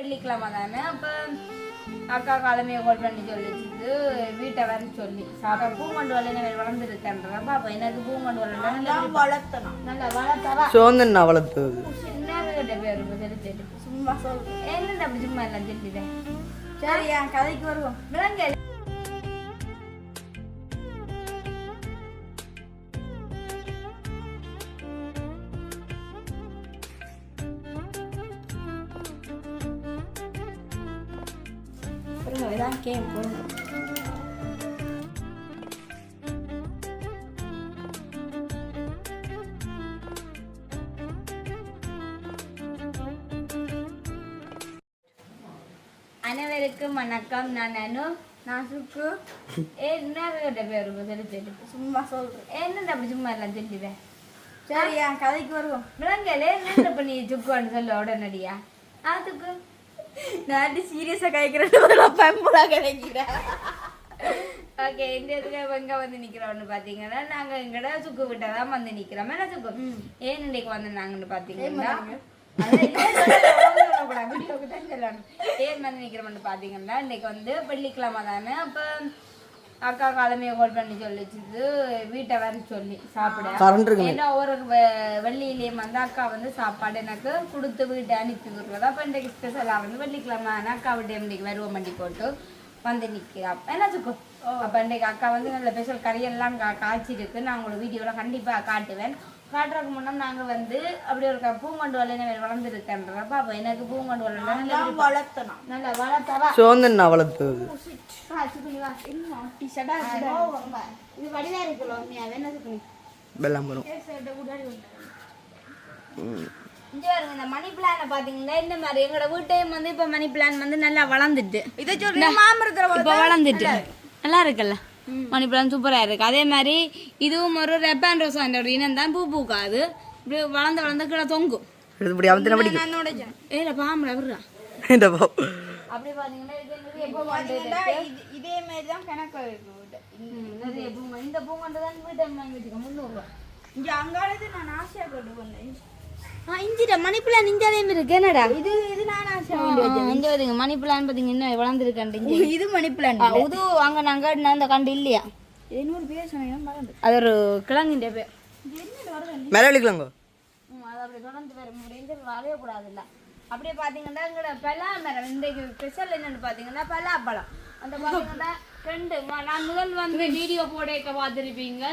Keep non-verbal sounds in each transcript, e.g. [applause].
வெள்ளிக்கிழமை தானே? அப்போ அக்கா காலமையை கால் பண்ணி சொல்லிச்சுது வீட்டை வர சொல்லி. சாப்பிட பூங்கொண்டு வரல வளர்ந்துருக்கேன்றப்ப அப்போ எனக்கு பூங்கொண்டு வரல வளர்த்தணும். நல்லா வளர்த்தவா? சோந்தன் வளர்த்தது. சின்ன கிட்ட பேர் தெரிஞ்சு சும்மா சொல்றேன். என்னது அப்படி சும்மா எல்லாம் தெரிஞ்சுதேன் சரி என் கதைக்கு வருவோம். விலங்கு இதான் கேம் போடுங்க அனைவருக்கும் வணக்கம். நான் அனு. நான் சுக்கு. [laughs] என்ன கிட்ட பேர் தெரிஞ்சு சும்மா சொல்றேன். என்னது அப்படி சும்மா எல்லாம் தெரிஞ்சுதேன் சரி என் கதைக்கு வருவோம். விலங்கலே என்ன பண்ணி சுக்குவான்னு சொல்ல உடனடியா? அதுக்கு நான் சீரியஸா கதைக்கிறேன் பயமுலா கிடைக்கிறேன் ஓகே இந்த இடத்துல எங்க வந்து நிக்கிறோம்னு பாத்தீங்கன்னா நாங்க எங்கட சுக்கு விட்ட தான் வந்து நிக்கிறோம் என்ன சுக்கு ஏன் இன்னைக்கு வந்து நாங்கன்னு பாத்தீங்கன்னா அதான் இல்ல, சொல்லக்கூடாது, சொல்லக்கூடாது. வீடியோக்கு தான் சொல்லணும். ஏன் வந்து நிக்கிறோம்னு பாத்தீங்கன்னா இன்னைக்கு வந்து வெள்ளிக்கிழமை தானே அப்ப அக்கா காலமையை கால் பண்ணி சொல்லிச்சுது வீட்டை வர சொல்லி சாப்பிட. கரண்ட் இருக்கு ஏன்னா ஒரு வெ- வெள்ளியிலேயும் வந்து அக்கா வந்து சாப்பாடு எனக்கு கொடுத்து வீட்டை அனுப்பி விடுறது. அப்போ இன்றைக்கு ஸ்பெஷலாக வந்து வெள்ளிக்கிழமை அக்கா வீட்டு இன்னைக்கு வருவோம் வண்டி போட்டு வந்து நிற்கிறோம் என்ன சுக்கு? அப்போ இன்றைக்கு அக்கா வந்து நல்ல ஸ்பெஷல் கறியெல்லாம் கா காய்ச்சிருக்கு. நான் உங்களுக்கு வீடியோவில் கண்டிப்பாக காட்டுவேன். காட்டுறதுக்கு முன்னே நாங்கள் வந்து அப்படி ஒரு க- பூங்கொண்டு வலையின வளர்ந்துருக்கேன்றப்ப அப்போ எனக்கு பூங்கொண்டு வலை வளர்த்தணும். நல்லா வளர்த்தவா? சோந்தன் வளர்த்தது. வா, சுக்குனி வா. டிஷர்ட்டா இது வடிவா இருக்குல்ல உண்மையாவே என்ன சுக்குனி வெள்ளம் வரும் இங்க பாருங்க இந்த மணி பிளான பாத்தீங்கன்னா இந்த மாதிரி எங்களோட வீட்டையும் வந்து இப்ப மணி பிளான் வந்து நல்லா வளர்ந்துட்டு. இதை மாமரத்துல இப்ப வளர்ந்துட்டு நல்லா இருக்குல்ல மணி பிளான் சூப்பரா இருக்கு. அதே மாதிரி இதுவும் ஒரு ரெப்பான் ரோஸ் ஒரு இனம் தான் பூ பூக்காது. இப்படி வளர்ந்து வளர்ந்து கீழே தொங்கும். இப்படி அவத்தின படிக்கும். நான் உடைச்சேன் ஏல பாம்புல விடுறா. இந்த பா- அப்படி பாத்தீங்கன்னா இது. இது- இதே மாதிரி தான் கணக்கு நிறைய பூங்கொண்டு இந்த பூங்கொண்டு தான் வீட்டை வாங்கி வச்சுக்க முந்நூறுரூவா இங்க அங்காளது நான் ஆசையா கொண்டு வந்தேன் ஆ இஞ்சிட மணி பிளான் மாதிரி இருக்கு. என்னடா? இது இது நான் ஆசையா இங்க வருங்க மணி பிளான் பாத்தீங்கன்னா இன்னும் வளர்ந்துருக்கேன் இது மணி பிளான் உது அங்க நாங்க அந்த கண்டு இல்லையா? இன்னொரு பேர் அது ஒரு கிழங்கின்ற பேர் மேலே விழிக்கலாங்கோ ம், அது அப்படி தொடர்ந்து வர முடிஞ்சு அப்படியே பார்த்தீங்கன்னா எங்களோட பலா மரம். இன்றைக்கு ஸ்பெஷல் என்னன்னு பார்த்தீங்கன்னா பலாப்பழம் அந்த பார்த்தீங்கன்னா ரெண்டு. நான் முதல் வந்து வீடியோ போடக்க பார்த்துருப்பீங்க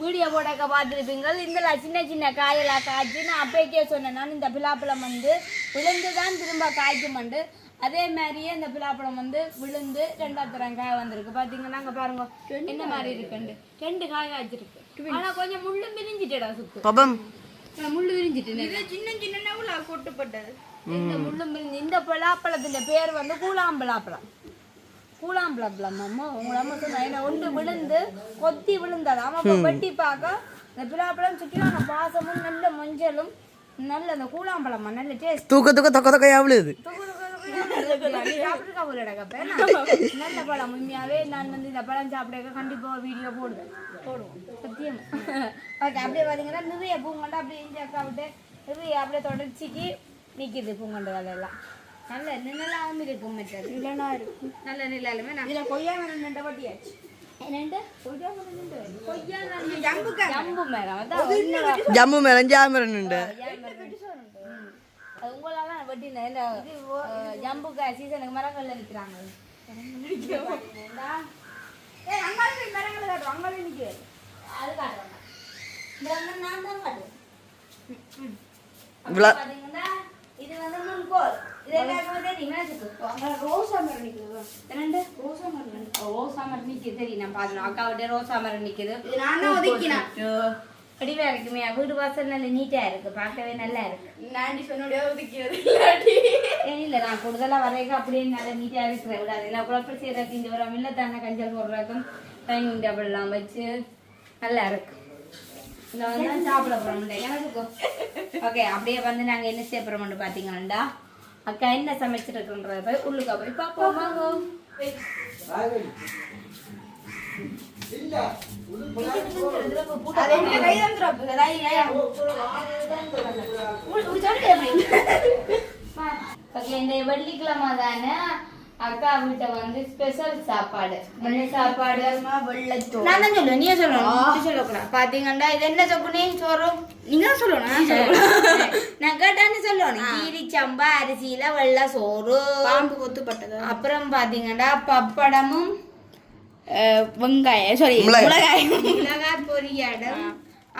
வீடியோ போடக்க பார்த்துருப்பீங்க இந்த சின்ன சின்ன காயெல்லாம் காய்ச்சி நான் அப்பேக்கே சொன்னேன். நான் இந்த பிலாப்பழம் வந்து விழுந்து தான் திரும்ப காய்க்குமண்டு அதே மாதிரியே இந்த பிலாப்பழம் வந்து விழுந்து ரெண்டாவது தரம் காய் வந்திருக்கு. பார்த்தீங்கன்னா அங்கே பாருங்க. என்ன மாதிரி இருக்குண்டு ரெண்டு. காய் காய்ச்சிருக்கு. ஆனா கொஞ்சம் முள்ளு பிரிஞ்சிட்டடா நான் முள்ளு விரிஞ்சிட்டு இது சின்ன சின்ன நவுல கொட்டுப்பட்டது. இந்த முள்ளு பிரிஞ்சு இந்த பலாப்பழத்தின் பேர் வந்து கூழாம்பலாப்பழம் கூழாம்பழப்பழம் அம்மா உங்களை அம்மா சொன்னா ஒன்று விழுந்து கொத்தி விழுந்ததாம் அப்போ வெட்டி பார்க்க இந்த பிலாப்பழம் சுற்றிலான பாசமும் நல்ல மஞ்சளும் நல்ல அந்த கூழாம்பழமா நல்ல டேஸ்ட் தூக்க தூக்க தொக்க தொக்கையா விழுது. நல்ல பழம் உண்மையாவே நான் வந்து இந்த பழம் சாப்பிட கண்டிப்பா வீடியோ போடுவேன் போடுவோம் சத்தியம் ஓகே அப்படியே பார்த்தீங்கன்னா நிறைய பூங்கொண்டு அப்படியே இஞ்சி அக்கா விட்டு நிறைய அப்படியே தொடர்ச்சிக்கு நிக்குது எல்லாம் நல்ல நிழலாவும் இருக்கும் மற்றது நல்ல நிழலுமே நான் இதுல கொய்யா மரம் நின்று உங்களால வெட்டினேன் இந்த ஜம்புக்கா சீசனுக்கு மரங்கள்ல நிக்கிறாங்க மரங்களை அது இந்த வந்து நான் தான் காட்டுவேன். விழா பாத்தீங்கன்னா இது வந்து முன்கோல் இது எல்லாருக்குமே தெரியும் அங்க ரோசா மரம் நிக்குது ரெண்டு ரோசா மரம் ரோசா மரம் நிக்குது. தெரியும். நான் பாக்கணும் அக்கா விட்டு ரோசா மரம் நிக்குது. இது நான் தான் ஒதுக்கினேன். வடிவா இருக்குமே வீடு வாசல் நல்ல நீட்டா இருக்கு பார்க்கவே நல்லா இருக்கு. நாண்டி சொன்னோட ஒதுக்கிறது இல்லாட்டி. இல்ல நான் கூடுதலா வரைக்கும் அப்படியே நல்ல நீட்டா இருக்கிற விடாது நான் குழப்பம் செய்யறதுக்கு இந்த வர மில்ல தானே கஞ்சல் போடுறதுக்கும் டைனிங் டேபிள் எல்லாம் வச்சு நல்லா இருக்கு. இந்த வந்து நான் சாப்பிட போறோம் எனக்கு ஓகே அப்படியே வந்து நாங்க என்ன செய்ய போறோம்னு பாத்தீங்கன்னா அக்கா என்ன சமைச்சிருக்குன்றத போய் உள்ளுக்கா போய் பார்ப்போம் வாங்க. வெள்ளிக்கிழமை தானே அக்கா வீட்டை வந்து ஸ்பெஷல் சாப்பாடு. சாப்பாடு? நான் தான் சொல்லுவேன். நீயே சொல்லணும். நீ சொல்லக்கூடாது. பாத்தீங்கன்னா இது என்ன சொக்குனே சோறு. நீங்க சொல்லணும். நான் சொல்லக்கூடாது. நான் கேட்டான்னு சொல்லணும். கீரி சம்பா அரிசியில வெள்ளை சோறு. பாம்பு கொத்துப்பட்டது. அப்புறம் பாத்தீங்கன்னா பப்படமும் வெங்காயம். சாரி மிளகாய். மிளகாய். பொரியாடம்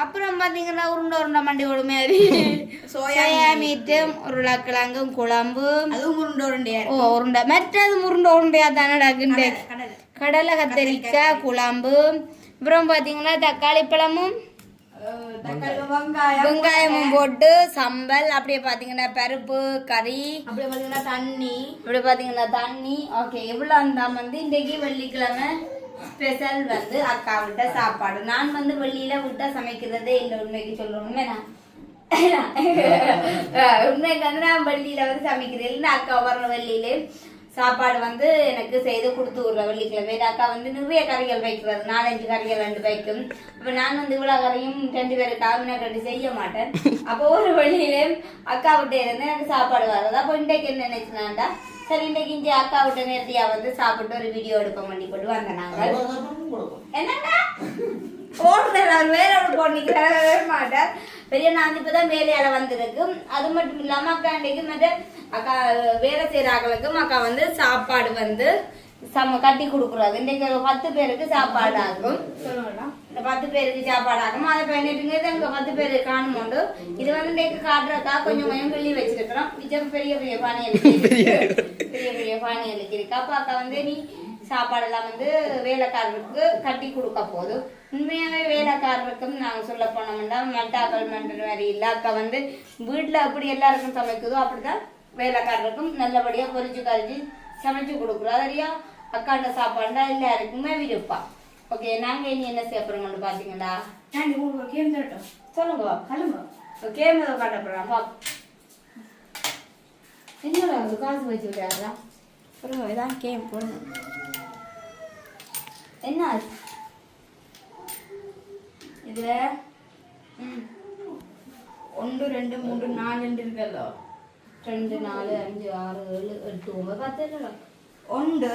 அப்புறம் பாத்தீங்கன்னா உருண்டை உருண்டை மண்டியோட மாதிரி [laughs] சோயா சோயா மீட்டும் உருளைக்கிழங்கும் குழம்பு. அதுவும் உருண்டை உருண்டையா ஓ உருண்டை. மற்றது உருண்டை உருண்டையா தானே டக்குண்டு கடலை கத்தரிக்காய் குழம்பு. அப்புறம் பாத்தீங்கன்னா தக்காளி பழமும் தக்காளி வெங்காயம். வெங்காயமும் போட்டு சம்பல் அப்படியே பாத்தீங்கன்னா பருப்பு கறி. அப்படியே பார்த்தீங்கன்னா தண்ணி. இப்படி பாத்தீங்கன்னா தண்ணி. ஓகே எவ்வளோ இருந்தால் வந்து இன்றைக்கு வெள்ளிக்கிழமை. ஸ்பெஷல் வந்து அக்கா விட்ட சாப்பாடு. நான் வந்து வெளியில விட்டா சமைக்கிறதே இல்லை உண்மைக்கு சொல்லணுமே நான் உண்மைக்கு வந்து நான் வெள்ளியில வந்து சமைக்கிறேன். இல்லை அக்கா வர வெள்ளியில சாப்பாடு வந்து எனக்கு செய்து கொடுத்து விடுற வெள்ளிக்கிழமை. அக்கா வந்து நிறைய கறிகள் வைக்கிறது. நாலஞ்சு கறிகள் ரெண்டு வைக்கும். அப்ப நான் வந்து இவ்வளவு கறியும் ரெண்டு பேருக்காக நான் கட்டி செய்ய மாட்டேன். அப்போ ஒரு வழியிலே அக்கா விட்டு இருந்து எனக்கு சாப்பாடு வர்றது அப்போ இன்றைக்கு என்ன நினைச்சுனாண்டா? சரி இன்றைக்கு இங்கே அக்கா விட்ட நேரடியா வந்து சாப்பிட்டு ஒரு வீடியோ எடுப்போம் பண்ணி போட்டு வந்தேன் நாங்கள் என்னடா அவர் வேற ஒரு பொண்ணிக்கிறாரு மாட்டார் பெரிய நான் இப்பதான் வேலையால வந்திருக்கு. அது மட்டும் இல்லாம அக்கா அன்றைக்கு மற்ற அக்கா வேலை செய்யற ஆக்களுக்கும் அக்கா வந்து சாப்பாடு வந்து சம கட்டி கொடுக்குறாரு இன்றைக்கு ஒரு பத்து பேருக்கு சாப்பாடு ஆகும் இந்த பத்து பேருக்கு சாப்பாடு ஆகும் அதை பண்ணிட்டுங்க இங்க பத்து பேர் காணுமோண்டு. இது வந்து இன்றைக்கு காட்டுறக்கா கொஞ்சம் கொஞ்சம் கிள்ளி வச்சிருக்கிறோம். மிச்சம் பெரிய பெரிய பானைகளுக்கு [laughs] பெரிய. பெரிய பானைகளுக்கு இருக்கு அப்ப அக்கா வந்து நீ சாப்பாடெல்லாம் வந்து வேலைக்காரருக்கு கட்டி கொடுக்க போதும் உண்மையாவே வேலைக்காரருக்கும் நாங்க சொல்ல போனோம்னா மட்டாக்கள் மன்ற மாதிரி இல்லை. அக்கா வந்து வீட்டுல எப்படி எல்லாருக்கும் சமைக்குதோ அப்படிதான் வேலைக்காரருக்கும் நல்லபடியா பொரிச்சு கரிச்சு சமைச்சு கொடுக்குறோம். அதறியா அக்காண்ட சாப்பாடுனா எல்லாருக்குமே விருப்பம். ஓகே நாங்க இனி என்ன செய்ய போறோம்னு பாத்தீங்களா? நான் உங்களுக்கு கேம் தரட்டும் சொல்லுங்க சொல்லுங்க. கேம் ஏதோ காட்ட போறோம் பா என்னடா அது காசு வச்சு விடாதா சொல்லுங்க இதான் கேம் போடுங்க. என்ன? இதுல ம் ஒன்று ரெண்டு மூன்று நாலு ரெண்டு இருக்கല്ലോ ரெண்டு நாலு அஞ்சு ஆறு ஏழு எட்டு ஒன்பது பத்து ஒன்று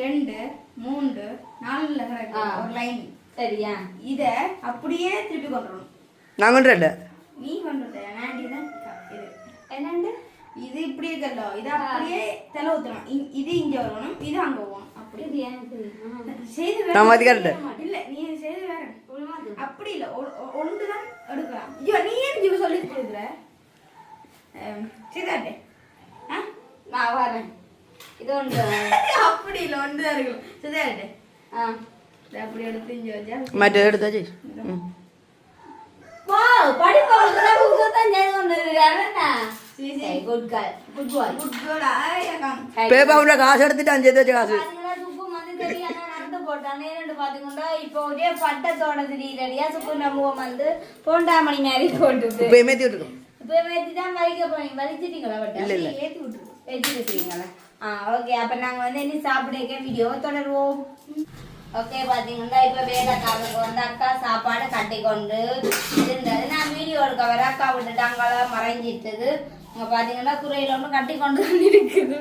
ரெண்டு மூன்று நாலுல கிடக்கு ஆ. ஒரு லைன் சரியா இத அப்படியே திருப்பி கொண்டு வரணும் நான் கொண்டு வரல நீ கொண்டு நான் இது என்னண்டு இது இப்படி இருக்கല്ലോ இது அப்படியே தலை ஊத்தணும் இது இங்க வரணும் இது அங்க போகணும் அப்படி இது எனக்கு தெரியுமா? செய்து வேற. இல்ல நீ செய்து வேற. அப்படி இல்ல ஒ- ஒ- ஒன்றுதான் எடுக்கலாம் ஐயோ நீ ஏன் சொல்லி கொடுக்குற சிதாட்டே நான் வரேன். இது ஒன்று. [laughs] அப்படி இல்ல ஒன்றுதான் இருக்கும் சிதாட்டே ஆ. அப்படி எடுத்து இங்க வச்சா மற்ற எடுத்தாச்சு வா படிப்பு தான் புத்தகத்தான் செய்து கொண்டு இருக்காருண்ணா சரி, சரி. குட் கால் பாய் காசு காசு. இப்போ ஒரே பட்டத்தோட திடீரடியா சுப்பு வந்து. மாதிரி போட்டுது. இப்போ இப்போ மேத்தி தான் வலிக்க போறீங்க. வலிச்சிட்டீங்களா பட்ட இல்ல, இல்ல. ஏத்தி விட்டுரு. வச்சிருக்கீங்களா ஆ ஓகே அப்ப நாங்க வந்து இனி சாப்பிடுக்க வீடியோ தொடருவோம். ஓகே பாத்தீங்கன்னா இப்ப வேலைக்காரருக்கு வந்து அக்கா சாப்பாடு கட்டி கொண்டு இருந்தது. நான் வீடியோ எடுக்க வர அக்கா விட்டுட்டு அங்கால மறைஞ்சிட்டது. அங்க பாத்தீங்கன்னா குறையில ஒன்று கட்டி கொண்டு இருக்குது.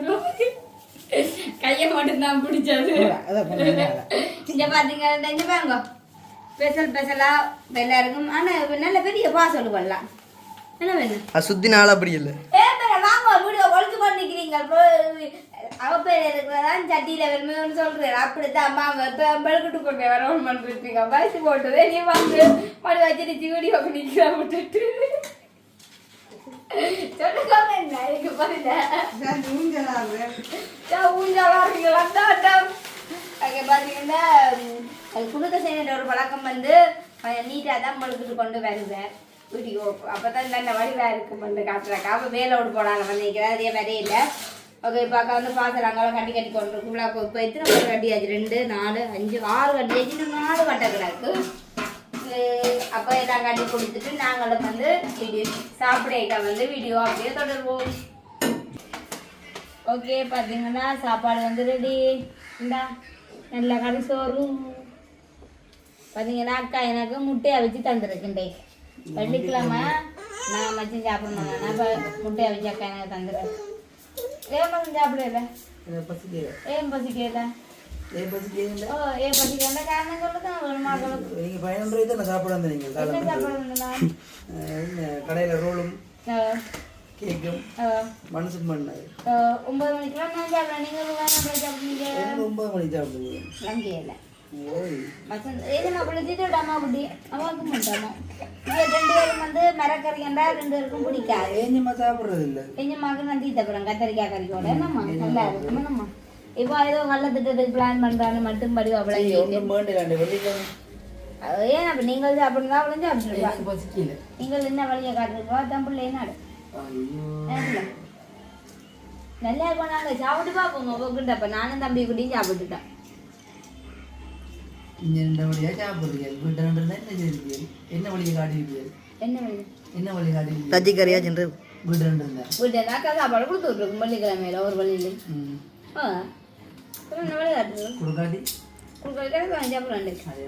கையை மட்டும் தான் பிடிச்சது. இங்க பாத்தீங்கன்னா இங்க பாருங்க. ஸ்பெஷல் ஸ்பெஷலா எல்லாருக்கும். ஆனா நல்ல பெரிய பாசல் பண்ணலாம். என்ன வேணும் அது சுற்றி நாள் அப்படி இல்லை அது குடுக்க செய்கிற ஒரு பழக்கம் வந்து நீட்டாக தான் பழுக்கிட்டு கொண்டு வருவேன். வீடியோ அப்போ தான் நல்ல வடிவாக இருக்கும் வந்து காட்டுறாக்கா அப்போ வேலோடு போடாங்க வந்து நிற்கிறேன் அதே மாதிரி இல்லை. ஓகே இப்போ அக்கா வந்து பார்த்து அங்கே கட்டி கட்டி கொண்டு இருக்கும் இப்போ எத்தனை பேர் கட்டியாச்சு ரெண்டு நாலு அஞ்சு ஆறு கட்டியாச்சு இன்னும் நாலு கட்ட கிடக்கு அப்போ எல்லாம் கட்டி கொடுத்துட்டு நாங்களும் வந்து வீடியோ சாப்பிட வந்து வீடியோ அப்படியே தொடர்வோம். ஓகே பார்த்தீங்கன்னா சாப்பாடு வந்து ரெடி இந்தா நல்லா கறி சோறும். பார்த்தீங்கன்னா அக்கா எனக்கு முட்டையை வச்சு தந்துருக்குண்டே. வெள்ளிக்கிழமை நான் மச்சம் சாப்பிடணும்? நான் இப்போ முட்டையை வச்சு அக்கா எனக்கு தந்துருக்கேன் ஏன் மச்சம் சாப்பிடல பசிக்கல? ஏன் பசிக்கல? ஏன் பசிக்கல ஓ ஏன் பசிக்கல காரணம் சொல்லுதான் வேணுமா உங்களுக்கு நீங்கள் பதினொன்று ரூபாய் தான் சாப்பிட நான் கடையில் ரோலும் கேக்கும் மனசுக்கு பண்ணாது ஒன்பது மணிக்கெல்லாம் நான் சாப்பிடுறேன் நீங்கள் மணிக்கு லங்கியல ஓய் மச்சன் ஏது அப்படி திட்டுடாமா அப்படி மாட்டாமோ ரெண்டு பேரும் வந்து மரக்கறிக்கண்டா ரெண்டு பேருக்கும் பிடிக்காது. ஏஞ்சமா சாப்பிட்றது இல்லை. கொஞ்சமாக்கு நான் தீத்த கத்தரிக்காய் கறிக்கோட என்னம்மா? நல்லா இருக்கும் என்னம்மா? இப்போ ஏதோ நல்ல திட்டத்துக்கு பிளான் பண்றான்னு மட்டும் படி அவ்வளோ ஏன் அப்ப நீங்கள் சாப்பிடுங்க அவளும் சாப்பிட்டுருப்பா எனக்கு பசிக்கல நீங்கள் என்ன வழியை காட்டுறீங்களோ தம்பிள்ள என்ன ஐயோ. நல்லா இருக்கும் நாங்க சாப்பிட்டு பார்ப்போம் உங்ககிட்ட அப்ப. நானும் தம்பி குட்டியும் சாப்பிட்டுட்டேன் இங்கே ரெண்டு வழியாக சாப்பிட்றீங்க வீட்டு ரெண்டு இருந்தால் என்ன செய்யிருக்கீங்க என்ன வழியை காட்டிருக்கீங்க என்ன வழி என்ன வழி காட்டிருக்கீங்க தச்சி கறியா சென்று வீட்டு ரெண்டு இருந்தா வீட்டு நாக்கா சாப்பாடு கொடுத்து விட்ருக்கும் வெள்ளிக்கிழமையில ஒரு வழியில ஆ கொடுக்காட்டி கொடுக்கறதுக்காக வாங்கி சாப்பிடுறேன் அதே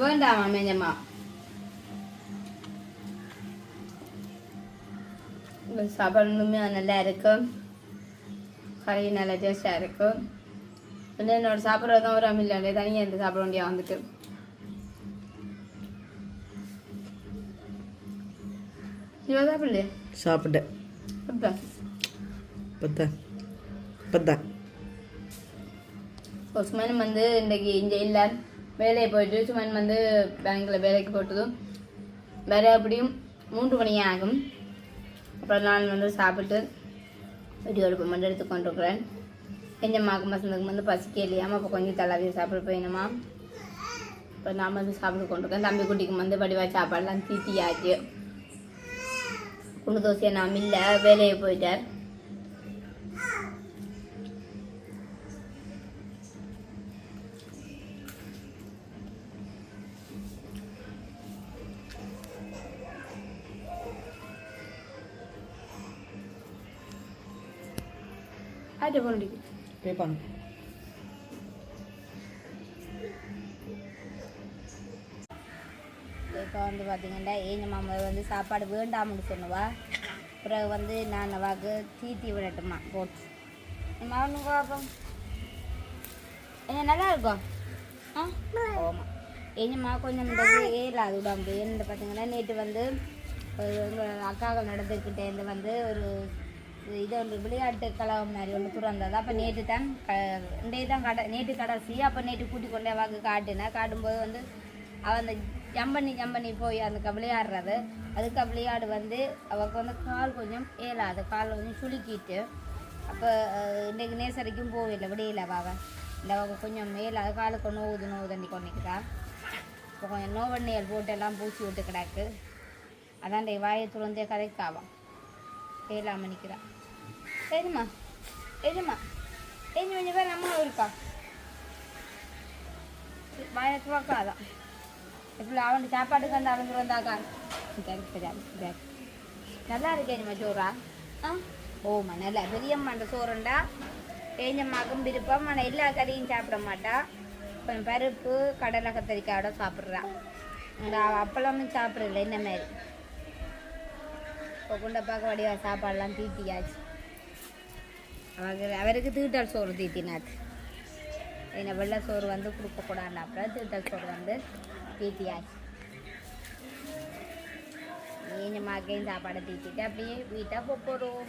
வேண்டாமா மேஞ்சம்மா இந்த சாப்பாடு உண்மையாக நல்லா இருக்கும் கறி நல்லா டேஸ்டாக இருக்கும் வந்து என்னோட சாப்பிட்றது தான் ஒரு அமில்ல தனியாக இருந்து சாப்பிட வேண்டிய வந்துட்டு சாப்பிடலையே சாப்பிட்டேன் அப்பா பத்தா பத்தா இப்போ சுமன் வந்து இன்றைக்கி இங்கே இல்லை வேலையை போயிட்டு சுமன் வந்து பேங்க்கில் வேலைக்கு போட்டதும் வேற எப்படியும் மூன்று மணி ஆகும். அப்புறம் நான் வந்து சாப்பிட்டு வீடியோ எடுப்பு மட்டும் எடுத்து கொண்டிருக்கிறேன். கொஞ்சம் மாக்கு மசந்தக்கு வந்து பசிக்க இல்லையாமல் அப்போ கொஞ்சம் தள்ளாவே சாப்பிட போயினுமா இப்போ நான் வந்து சாப்பிட்டு கொண்டிருக்கேன். தம்பி குட்டிக்கு வந்து வடிவா சாப்பாடுலாம் தீத்தியாச்சு குண்டு தோசையை நான் இல்லை வேலையை போயிட்டார் ஆட்டு போனடி கேட்பாங்க இப்போ வந்து பார்த்தீங்கன்னா ஏஞ்ச மாமா வந்து சாப்பாடு வேண்டாம்னு சொன்னவா. பிறகு வந்து நான் அவாக்கு தீத்தி விடட்டுமா? போட்டு. என் மகனுக்கு பார்ப்போம் என்ன நல்லா இருக்கும் ஆ? ஆமாம் ஏஞ்சம்மா கொஞ்சம் இந்த ஏலாது உடம்பு என்ன பார்த்தீங்கன்னா நேற்று வந்து ஒரு எங்கள் அக்காக்கள் நடந்துக்கிட்டே இருந்து வந்து ஒரு இது ஒன்று விளையாட்டு கழகம் மாதிரி ஒன்று துறந்தது. அப்போ நேற்று தான் க இன்றைய தான் கடை நேற்று கடைசி. அப்போ நேற்று கூட்டி கொண்டே வாக்கு காட்டினேன். காட்டும்போது வந்து அவள் அந்த ஜம்பண்ணி பண்ணி பண்ணி போய் அந்த க- விளையாடுறது. அதுக்கு விளையாடு வந்து அவளுக்கு வந்து கால் கொஞ்சம் ஏலாது. கால் கொஞ்சம் சுளுக்கிட்டு. அப்போ இன்றைக்கு நேசரிக்கும் போகவில்லை விடையில அவள் இல்லை அவள் கொஞ்சம் மேலே காலுக்கு நோவுது நோவு தண்ணி கொண்டிக்கிறா இப்போ கொஞ்சம் நோவண்ணியல் போட்டு எல்லாம் பூசி விட்டு கிடக்கு. அதான் டே வாயை துறந்தே கதைக்காவான் ஏழாம் மணிக்கிறான் சரிம்மா எதுமா ஏஞ்சி கொஞ்சம் பேர் அம்மா இருக்கா? வாயை பார்க்காதான் எப்படி அவன் சாப்பாட்டுக்கு வந்து அவன் வந்தாக்கா நல்லா இருக்கேன்மா சோறா? ஆ? ஓம்மா நல்லா. பெரியம்மாண்ட சோறுண்டா? ஏஞ்சம்மாக்கும் விருப்பம். ஆனால் எல்லா கறியும் சாப்பிட மாட்டா. கொஞ்சம் பருப்பு கடலை கத்தரிக்காயோட சாப்பிட்றா. இந்த அப்பளமும் சாப்பிட்றதில்ல இந்த மாதிரி? இப்போ குண்டப்பாக்க வடிவா சாப்பாடெல்லாம் தீட்டியாச்சு. அவங்க அவருக்கு தீட்டல் சோறு தீட்டினாச்சு என்ன வெள்ளை சோறு வந்து கொடுக்கக்கூடாது அப்புறம் தீட்டல் சோறு வந்து தீத்தியாச்சு ஏஞ்ச மாக்கையும் சாப்பாடை தீட்டிட்டு அப்படியே வீட்டாக போகிறோம்